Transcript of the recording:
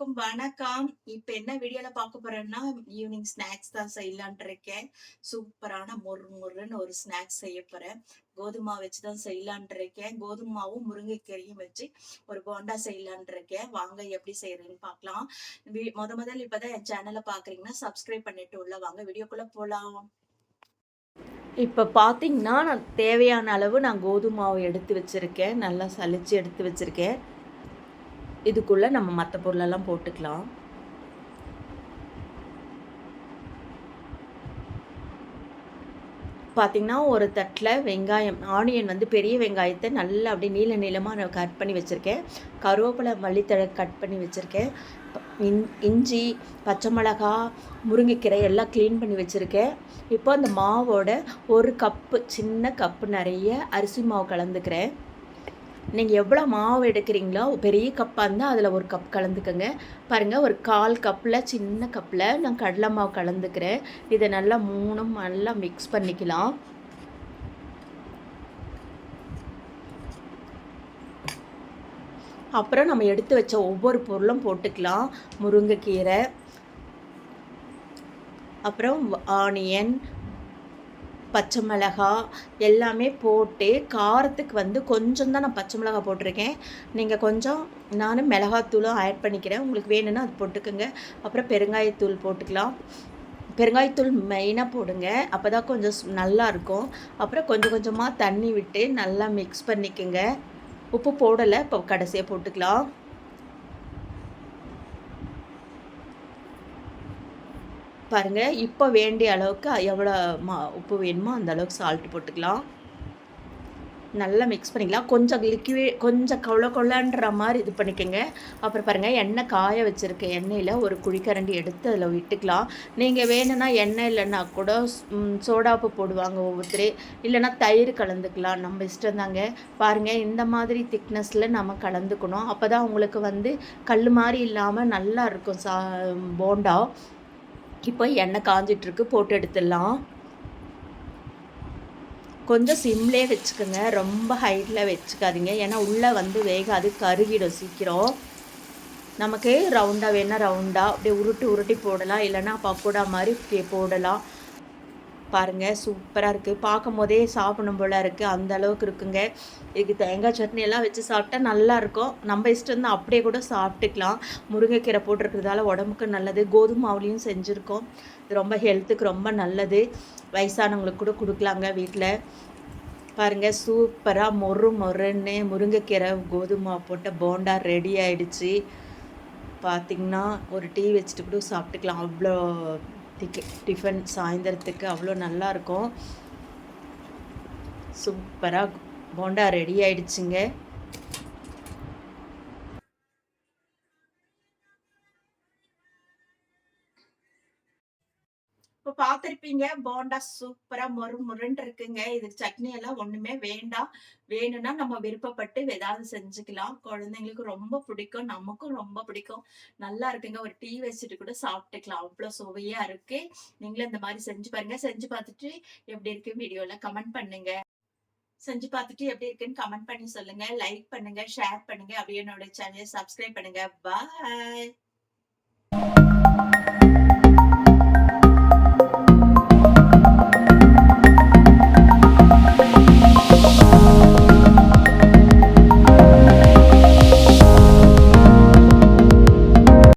வணக்கம். இப்ப என்ன வீடியோல பார்க்க போறேன்னா, ஈவினிங் ஸ்நாக்ஸ் தான் செய்யலான் இருக்கேன். சூப்பரான மொறு மொறுன்னு ஒரு ஸ்நாக்ஸ் செய்ய போறேன். கோதுமா வச்சுதான் வச்சு தான் செய்யலான்ட்டு இருக்கேன். கோதுமாவும் முருங்கைக்கீரையும் வச்சு ஒரு போண்டா செய்யலான் இருக்கேன். வாங்க எப்படி செய்யறேன்னு பார்க்கலாம். முத முதல்ல இப்பதான் என் சேனலை பார்க்குறீங்கன்னா, சப்ஸ்கிரைப் பண்ணிட்டு உள்ள வாங்க. வீடியோக்குள்ள போலாம். இப்போ பார்த்தீங்கன்னா, நான் தேவையான அளவு நான் கோதுமாவை எடுத்து வச்சுருக்கேன் நல்லா சலிச்சு எடுத்து வச்சுருக்கேன் இதுக்குள்ளே நம்ம மற்ற பொருளெல்லாம் போட்டுக்கலாம். பார்த்தீங்கன்னா, ஒரு தட்டில் வெங்காயம் ஆனியன் வந்து பெரிய வெங்காயத்தை நல்லா அப்படியே நீள நீளமாக நான் கட் பண்ணி வச்சுருக்கேன் கருவேப்பிலை, மல்லித்தழை கட் பண்ணி வச்சுருக்கேன் இன் இஞ்சி, பச்சை மிளகா, முருங்கைக்கீரை எல்லாம் க்ளீன் பண்ணி வச்சுருக்கேன் இப்போ அந்த மாவோட ஒரு கப்பு சின்ன கப்பு நிறைய அரிசி மாவு கலந்துக்கிறேன். நீங்கள் எவ்வளோ மாவு எடுக்கிறீங்களோ, பெரிய கப்பாக இருந்தால் அதில் ஒரு கப் கலந்துக்கங்க. பாருங்கள் ஒரு கால் கப்பில் சின்ன கப்பில் நான் கடலை மாவு கலந்துக்கிறேன். இதை நல்லா மூணும் நல்லா மிக்ஸ் பண்ணிக்கலாம். அப்புறம் நம்ம எடுத்து வச்ச ஒவ்வொரு பொருளும் போட்டுக்கலாம். முருங்கைக்கீரை அப்புறம் ஆனியன், பச்சை மிளகா எல்லாமே போட்டு காரத்துக்கு வந்து கொஞ்சம் தான் நான் பச்சை மிளகா போட்டிருக்கேன். நீங்கள் கொஞ்சம் நானும் மிளகாத்தூளும் ஆட் பண்ணிக்கிறேன். உங்களுக்கு வேணும்னா அது போட்டுக்கங்க. அப்புறம் பெருங்காயத்தூள் போட்டுக்கலாம். பெருங்காயத்தூள் மெயினாக போடுங்க. அப்பதான் கொஞ்சம் ஸ் அப்புறம் கொஞ்சம் கொஞ்சமாக தண்ணி விட்டு நல்லா மிக்ஸ் பண்ணிக்கோங்க உப்பு போடலை இப்போ கடைசியாக போட்டுக்கலாம். பாருங்கள் இப்போ வேண்டிய அளவுக்கு எவ்வளோ மா உப்பு வேணுமோ அந்த அளவுக்கு சால்ட் போட்டுக்கலாம். நல்லா மிக்ஸ் பண்ணிக்கலாம். கொஞ்சம் லிக்வி கொஞ்சம் கொல கொழன்ற மாதிரி இது பண்ணிக்கோங்க அப்புறம் பாருங்கள் எண்ணெய் காய வச்சுருக்க எண்ணெயில் ஒரு குழிக்கரண்டி எடுத்து அதில் விட்டுக்கலாம். நீங்கள் வேணும்னா எண்ணெய் இல்லைன்னா கூட சோடாப்பு போடுவாங்க ஒவ்வொருத்தரே இல்லைன்னா தயிர் கலந்துக்கலாம். நம்ம இஷ்டம் தாங்க. இந்த மாதிரி திக்னஸில் நம்ம கலந்துக்கணும். அப்போ தான் உங்களுக்கு வந்து கல் மாதிரி இல்லாமல் நல்லா இருக்கும் சா போண்டா. இப்போ எண்ணெய் காஞ்சிட்ருக்கு போட்டு எடுத்துடலாம். கொஞ்சம் சிம்லேயே வச்சுக்கோங்க ரொம்ப ஹைட்ல வச்சுக்காதீங்க. ஏன்னா உள்ளே வந்து வேகாது. கருகிடும் சீக்கிரம். நமக்கு ரவுண்டா வேணால் ரவுண்டா அப்படியே உருட்டி உருட்டி போடலாம். இல்லைன்னா பக்கோடா மாதிரி போடலாம் பாருங்கள் சூப்பராக இருக்குது பார்க்கும் பார்க்கும்போதே சாப்பிடும் போல இருக்குது அந்த அளவுக்கு இருக்குங்க. இதுக்கு தேங்காய் சட்னி எல்லாம் வச்சு சாப்பிட்டா நல்லாயிருக்கும் நம்ம இஷ்டம் தான் அப்படியே கூட சாப்பிட்டுக்கலாம். முருங்கைக்கீரை போட்டிருக்கிறதால உடம்புக்கு நல்லது. கோதுமை மாவுலயும் செஞ்சுருக்கோம் இது ரொம்ப ஹெல்த்துக்கு ரொம்ப நல்லது. வயசானவங்களுக்கு கூட கொடுக்கலாங்க வீட்டில் பாருங்க சூப்பராக மொறு மொறுன்னு முருங்கைக்கீரை, கோதுமை போட்ட போண்டா ரெடி ஆயிடுச்சு. பார்த்திங்கன்னா ஒரு டீ வச்சுட்டு கூட சாப்பிட்டுக்கலாம். அவ்வளோ டிக் டிஃபன் சாயந்தரத்துக்கு அவ்வளோ நல்லாயிருக்கும் சூப்பராக போண்டா ரெடி ஆயிடுச்சுங்க. இப்ப பாத்திருப்பீங்க போண்டா சூப்பரா மொறு மொறுன்னு இருக்குங்க. இதுக்கு சட்னி எல்லாம் ஒண்ணுமே வேண்டாம். வேணும்னா நம்ம விருப்பப்பட்டு ஏதாவது செஞ்சுக்கலாம். குழந்தைங்களுக்கு ரொம்ப பிடிக்கும். நமக்கும் ரொம்ப பிடிக்கும். நல்லா இருக்குங்க. ஒரு டீ வச்சுட்டு கூட சாப்பிட்டுக்கலாம். அவ்வளோ சுவையா இருக்கு. நீங்களும் இந்த மாதிரி செஞ்சு பாருங்க. செஞ்சு பார்த்துட்டு எப்படி இருக்கு வீடியோல கமெண்ட் பண்ணுங்க. செஞ்சு பார்த்துட்டு எப்படி இருக்குன்னு கமெண்ட் பண்ணி சொல்லுங்க. லைக் பண்ணுங்க, ஷேர் பண்ணுங்க. அப்படியே என்னோட சேனலை சப்ஸ்கிரைப் பண்ணுங்க. பாய்.